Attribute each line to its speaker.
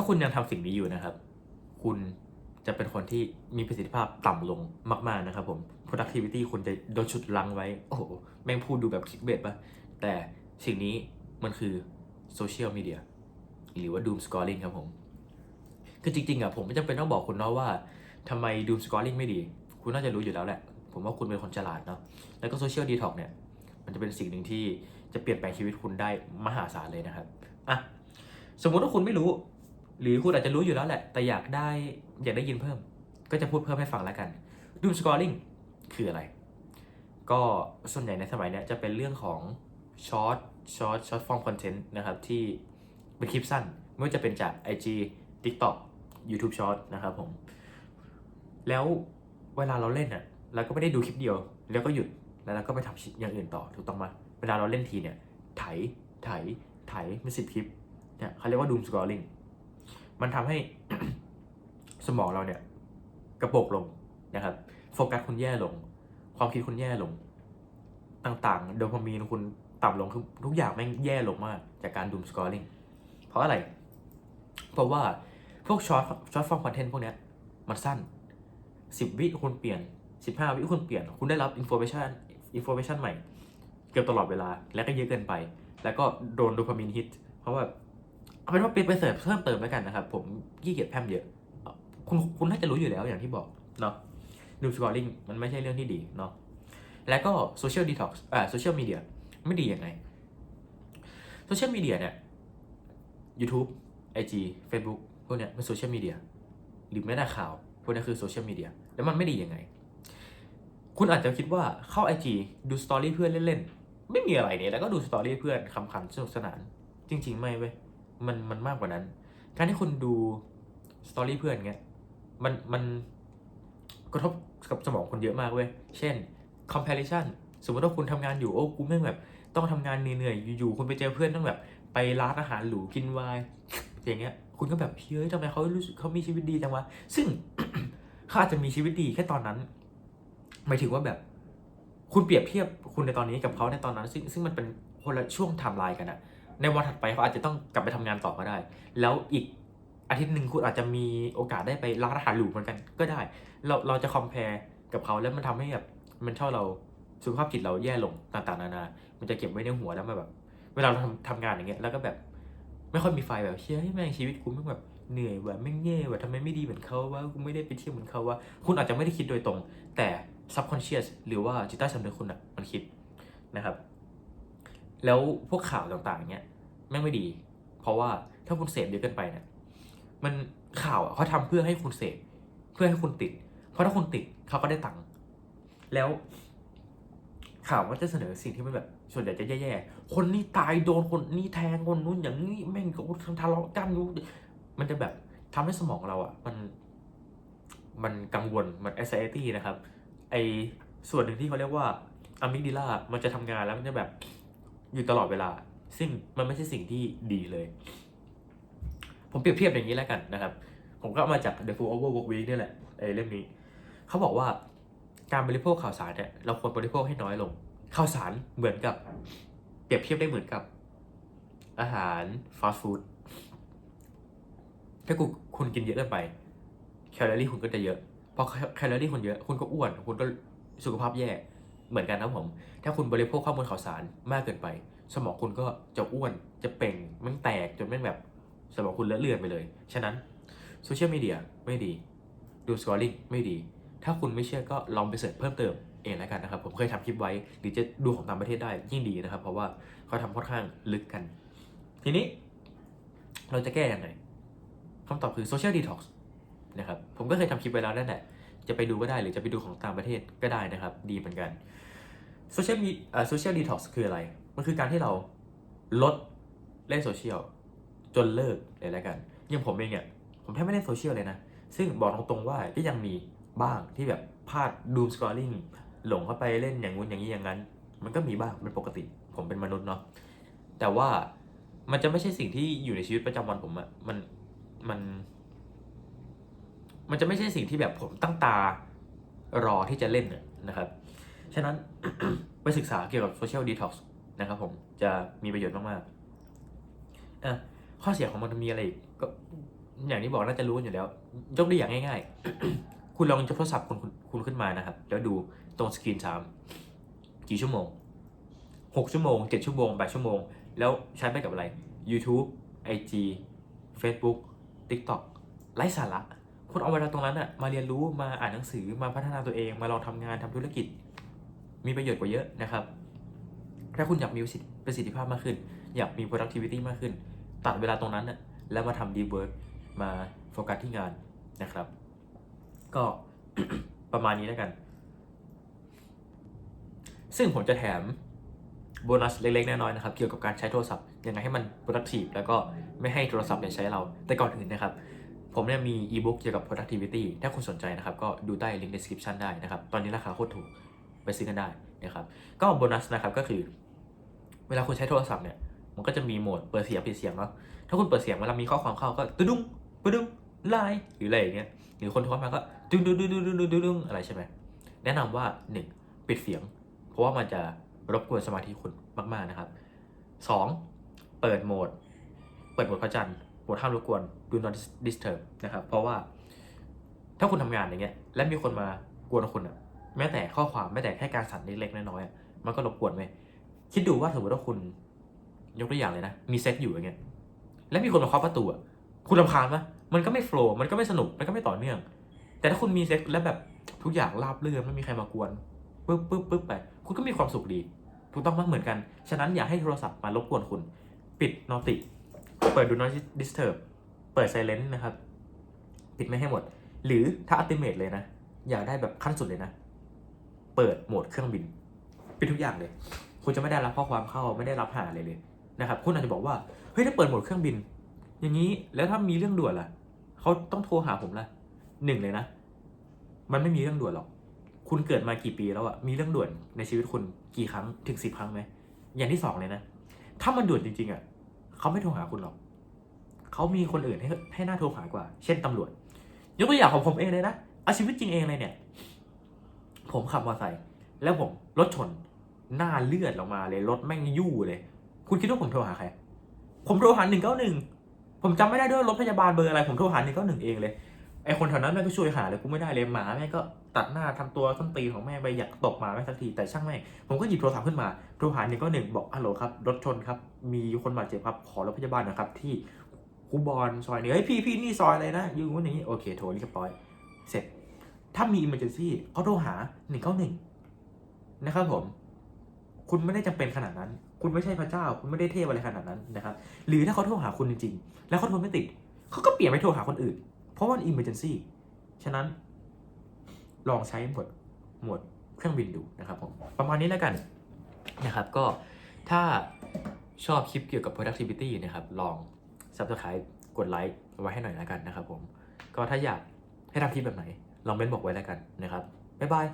Speaker 1: ถ้าคุณยังทำสิ่งนี้อยู่นะครับ คุณจะเป็นคนที่มีประสิทธิภาพต่ำลงมาก ๆนะครับผม productivity คุณจะโดนฉุดลังไว้ โอ้โห แม่งพูดดูแบบคลิกเบสปะแต่สิ่งนี้มันคือโซเชียลมีเดียหรือว่า doom scrolling ครับผม คือจริงๆอะผมไม่จำเป็นต้องบอกคุณเนาะว่าทำไม doom scrolling ไม่ดี คุณน่าจะรู้อยู่แล้วแหละ ผมว่าคุณเป็นคนฉลาดเนาะ แล้วก็ social detox เนี่ย มันจะเป็นสิ่งหนึ่งที่จะเปลี่ยนแปลงชีวิตคุณได้มหาศาลเลยนะครับ อะ สมมุติว่าคุณไม่รู้ หรือคุณอาจจะรู้อยู่แล้วแหละ แต่อยากได้อยากได้ยินเพิ่ม ก็จะพูดเพิ่มให้ฟังแล้วกัน doom scrolling คืออะไร ก็ส่วนใหญ่ในสมัยนี้จะเป็นเรื่องของช็อตช็อตช็อตฟอร์มคอนเทนต์นะครับ ที่เป็นคลิปสั้น ไม่ว่าจะเป็นจาก IG TikTok YouTube Short นะครับผม แล้วเวลาเราเล่นอะเราก็ไม่ได้ดูคลิปเดียว แล้วก็หยุดแล้วเราก็ไปทำอย่างอื่นต่อถูกต้องไหมเวลาเราเล่นทีเนี่ยไถไถไถเป็นสิบคลิปเนี่ยเขาเรียกว่า doom scrolling มันทำให้สมองเราเนี่ย กระโปกลงนะครับ โฟกัสคุณแย่ลง ความคิดคุณแย่ลง ต่างๆ โดพามีนคุณต่ำลงคือทุกอย่างแม่งแย่ลงมากจากการดูมสกอร์ลิงเพราะอะไร เพราะว่าพวกช็อตช็อตฟอร์มคอนเทนต์พวกเนี้ยมันสั้น 10 วิคุณเปลี่ยน 15 วิคุณเปลี่ยน คุณได้รับอินโฟเมชันอินโฟเมชันใหม่ เกือบตลอดเวลา และก็เยอะเกินไป แล้วก็โดนโดพามีนฮิต เพราะว่า เอาเป็นว่าเป็นไปเสริมเพิ่มเติมแล้วกันนะครับ ผมขี้เกียจแพมเยอะ คุณคุณน่าจะรู้อยู่แล้วอย่างที่บอกเนาะดูสกอร์ลิงมันไม่ใช่เรื่องที่ดีเนาะแล้วก็โซเชียลดีท็อกซ์อ่าโซเชียลมีเดียไม่ดียังไงโซเชียลมีเดียเนี่ย YouTube IG Facebook พวกเนี้ยเป็นโซเชียลมีเดียหรือแม้แต่ข่าวพวกนี้คือโซเชียลมีเดียแล้วมันไม่ดียังไง คุณอาจจะคิดว่าเข้า IG ดูสตอรี่เพื่อนเล่นๆ ไม่มีอะไรเนี่ยแล้วก็ดูสตอรี่เพื่อนคำขันสนุกสนาน จริง ๆ ไม่เว้ย มันมันมากกว่านั้น การที่คุณดูสตอรี่เพื่อนเงี้ยมันมันกระทบกับสมองคนเยอะมากเว้ย เช่น comparison สมมติว่าคุณทำงานอยู่โอ้กูแม่งแบบ ต้องทำงานเหนื่อยๆอยู่ๆคุณไปเจอเพื่อนต้องแบบ ไปร้านอาหารหรูกินวน์อย่างเงี้ย คุณก็แบบเฮ้ยทำไมเขารู้สึกเขามีชีวิตดีจังวะซึ่งเขาอาจจะมีชีวิตดีแค่ตอนนั้นหมายถึงว่าแบบ คุณเปรียบเทียบคุณในตอนนี้กับเขาในตอนนั้น ซึ่งซึ่งมันเป็นคนละช่วงไทม์ไลน์กันอะ ในวันถัดไปเขาอาจจะต้องกลับไปทำงานต่อก็ได้ แล้วอีกอาทิตย์หนึ่งคุณอาจจะมีโอกาสได้ไปร้านอาหารหรูเหมือนกันก็ได้ เราเราจะคอมเพลกับเขาแล้วมันทำให้แบบมันชอบเราสุขภาพจิตเราแย่ลงต่างๆนานา มันจะเก็บไว้ในหัวแล้วมาแบบ เวลาเราทำทำงานอย่างเงี้ยแล้วก็แบบ ไม่ค่อยมีไฟแบบเชื่อให้แม่งชีวิตกูแม่งแบบเหนื่อยว่ะแม่งแย่ว่ะทำไมไม่ดีเหมือนเขาว่ากูไม่ได้ไปเที่ยวเหมือนเขาว่าคุณอาจจะไม่ได้คิดโดยตรง แต่ subconscious หรือว่าจิตใต้สำนึกคุณอะมันคิดนะครับ แล้วพวกข่าวต่างๆเนี้ยแม่งไม่ดี เพราะว่าถ้าคุณเสพเยอะเกินไปเนี่ยมันข่าวอะเขาทำเพื่อให้คุณเสพเพื่อให้คุณติด เพราะถ้าคุณติดเขาก็ได้ตังค์แล้ว ข่าวก็จะเสนอสิ่งที่มันแบบส่วนใหญ่จะแย่ๆคนนี้ตายโดนคนนี้แทงคนนู้นอย่างนี้แม่งก็ทะเลาะกันนู้มันจะแบบทำให้สมองเราอะ มัน มันกังวลมัน anxiety นะครับ ไอส่วนหนึ่งที่เขาเรียกว่าอะมิกดิลามันจะทำงานแล้วมันจะแบบ อยู่ตลอดเวลา ซึ่งมันไม่ใช่สิ่งที่ดีเลย ผมเปรียบเทียบอย่างนี้แล้วกันนะครับ ผมก็มาจาก The Full Over Work Week นี่แหละไอ้เล่มนี้ เขาบอกว่าการบริโภคข่าวสารเนี่ยเราควรบริโภคให้น้อยลง ข่าวสารเหมือนกับ เปรียบเทียบได้เหมือนกับ อาหารฟาสต์ฟู้ดถ้าคุณคุณกินเยอะเกินไปแคลอรี่คุณก็จะเยอะพอแคลอรี่คุณเยอะ คุณก็อ้วน คุณก็สุขภาพแย่ เหมือนกันนะผม ถ้าคุณบริโภคข้อมูลข่าวสารมากเกินไป สมองคุณก็จะอ้วนจะเป่งมันแตกจนแม่งแบบสมองคุณเลอะเลือนไปเลย ฉะนั้นโซเชียลมีเดียไม่ดี ดูสกอร์ลิงไม่ดี ถ้าคุณไม่เชื่อก็ลองไปเสิร์ชเพิ่มเติมเองแล้วกันนะครับ ผมเคยทำคลิปไว้ หรือจะดูของต่างประเทศได้ยิ่งดีนะครับ เพราะว่าเขาทำค่อนข้างลึกกัน ทีนี้เราจะแก้ยังไงคำตอบคือโซเชียลดีท็อกซ์นะครับ ผมก็เคยทำคลิปไว้แล้วนั่นแหละ จะไปดูก็ได้หรือจะไปดูของต่างประเทศก็ได้นะครับ ดีเหมือนกันโซเชียลมีเอ่อโซเชียลดีท็อกซ์คืออะไร มันคือการที่เราลดเล่นโซเชียลจนเลิกเลยแล้วกันอย่างผมเองเนี่ยผมแทบไม่เล่นโซเชียลเลยนะ ซึ่งบอกตรงๆว่าก็ยังมีบ้างที่แบบพลาดดูมสกอร์ลิงหลงเข้าไปเล่นอย่างงู้นอย่างนี้อย่างนั้น มันก็มีบ้างเป็นปกติ ผมเป็นมนุษย์เนาะแต่ว่ามันจะไม่ใช่สิ่งที่อยู่ในชีวิตประจำวันผมอะมันมัน มันจะไม่ใช่สิ่งที่แบบผมตั้งตารอที่จะเล่นน่ะนะครับ ฉะนั้นไปศึกษาเกี่ยวกับโซเชียลดีท็อกซ์นะครับผมจะมีประโยชน์มากๆอะข้อเสียของมันมีอะไรอีกก็อย่างที่บอกน่าจะรู้อยู่แล้ว ยกตัวอย่างง่าย ๆ คุณลองยกโทรศัพท์คุณคุณขึ้นมานะครับ แล้วดูตรงสกรีนไทม์กี่ชั่วโมงหกชั่วโมงเจ็ดชั่วโมงแปดชั่วโมง แล้วใช้ไปกับอะไร YouTube IG Facebook TikTok ไร้สาระ คุณเอาเวลาตรงนั้นอะมาเรียนรู้มาอ่านหนังสือมาพัฒนาตัวเอง มาลองทำงานทำธุรกิจ มีประโยชน์กว่าเยอะนะครับ ถ้าคุณอยากมีประสิทธิภาพมากขึ้น อยากมี productivity มากขึ้น ตัดเวลาตรงนั้นน่ะแล้วมาทำ deep work มาโฟกัสที่งานนะครับ ก็ประมาณนี้แล้วกัน ซึ่งผมจะแถมโบนัสเล็กๆน้อยๆนะครับ เกี่ยวกับการใช้โทรศัพท์ยังไงให้มัน productive แล้วก็ไม่ให้โทรศัพท์เนี่ยใช้เราแต่ก่อนอื่นนะครับ ผมเนี่ยมีอีบุ๊กเกี่ยวกับ productivity ถ้าคุณสนใจนะครับ ก็ดูใต้ link description ได้นะครับ ตอนนี้ราคาโคตรถูกไปซื้อกันได้นะครับ ก็โบนัสนะครับก็คือ เวลาคุณใช้โทรศัพท์เนี่ย มันก็จะมีโหมดเปิดเสียงปิดเสียงเนาะ ถ้าคุณเปิดเสียงเวลามีข้อความเข้าก็ตึ้ดุงปึ้ดุงไลน์หรืออะไรอย่างเงี้ย หรือคนโทรมาก็ดึงดึงดึงดึงดึงดึงดึงอะไรใช่ไหมแนะนำว่า 1. ปิดเสียง เพราะว่ามันจะรบกวนสมาธิคุณมาก ๆนะครับ 2. เปิดโหมด เปิดโหมดพระจันทร์ ดห้ามรบกวน do not disturb นะครับ เพราะว่าถ้าคุณทำงานอย่างเงี้ย และมีคนมากวนคุณอะแม้แต่ข้อความแม้แต่แค่การสั่นเล็กๆน้อยๆมันก็รบกวนไหมคิดดูว่าสมมติว่าคุณยกตัวอย่างเลยนะ มีเซ็ตอยู่อย่างเงี้ย แล้วมีคนมาเคาะประตูอะคุณรำคาญปะมันก็ไม่โฟล์มันก็ไม่สนุก มันก็ไม่ต่อเนื่อง แต่ถ้าคุณมีเซ็ตแล้วแบบทุกอย่างราบเรื่อนไม่มีใครมากวนปึ๊บปึ๊บปึ๊บไป คุณก็มีความสุขดี ถูกต้องมากเหมือนกัน ฉะนั้นอย่าให้โทรศัพท์มารบกวนคุณ ปิดนอติ เปิดดู not disturb เปิด silent นะครับ ปิดไม่ให้หมด หรือถ้า ultimate เลยนะ อยากได้แบบขั้นสุดเลยนะ เปิดโหมดเครื่องบิน ปิดทุกอย่างเลย คุณจะไม่ได้รับข้อความเข้าไม่ได้รับหาเลยเลยนะครับ คุณอาจจะบอกว่า เฮ้ย ถ้าเปิดโหมดเครื่องบิน อย่างนี้แล้วถ้ามีเรื่องด่วนล่ะเขาต้องโทรหาผมล่ะหนึ่งเลยนะ มันไม่มีเรื่องด่วนหรอก คุณเกิดมากี่ปีแล้วอะมีเรื่องด่วนในชีวิตคุณกี่ครั้งถึงสิบครั้งไหมอย่างที่สองเลยนะ ถ้ามันด่วนจริงๆอะ เขาไม่โทรหาคุณหรอก เขามีคนอื่นให้ให้หน้าโทรหากว่า เช่นตำรวจ ยกตัวอย่างของผมเองเลยนะ เอาชีวิตจริงเองเลยเนี่ย ผมขับมอเตอร์ไซค์แล้วผมรถชนหน้าเลือดออกมาเลยรถแม่งยู่เลย คุณคิดว่าผมโทรหาใคร ผมโทรหาหนึ่งเก้าหนึ่งผมจำไม่ได้ด้วยรถพยาบาลเบอร์อะไร ผมโทรหาหนึ่งเก้าหนึ่งเองเลย คนแถวนั้นแม่ก็ช่วยหาเลยกูไม่ได้เลยหมาแม่ก็ตัดหน้าทำตัวส้นตีของแม่ไปอยากตบหมาแม่สักทีแต่ช่างแม่ผมก็หยิบโทรศัพท์ขึ้นมาโทรหาหนึ่งก็หนึ่งบอกฮัลโหลครับรถชนครับมีคนบาดเจ็บครับขอรถพยาบาลนะครับที่คูบอลซอยนี้เฮ้ยพี่พี่นี่ซอยอะไรนะอยู่วันนี้โอเคโทรเรียบร้อย เสร็จ ถ้ามี emergency เขาโทรหาหนึ่งเก้าหนึ่งนะครับผม คุณไม่ได้จำเป็นขนาดนั้น คุณไม่ใช่พระเจ้า คุณไม่ได้เทพอะไรขนาดนั้นนะครับ หรือถ้าเขาโทรหาคุณจริงๆ แล้วเขาโทรไม่ติด เขาก็เปลี่ยนไปโทรหาคนอื่น ราะว่ามัน emergency ฉะนั้นลองใช้หมวดหมวดเครื่องบินดูนะครับผมประมาณนี้แล้วกันนะครับก็ถ้าชอบคลิปเกี่ยวกับ productivity นะครับลอง subscribe กดไลค์ไว้ให้หน่อยแล้วกันนะครับผม ก็ถ้าอยากให้ทำคลิปแบบไหน ลองเม้นบอกไว้แล้วกันนะครับ บ๊ายบาย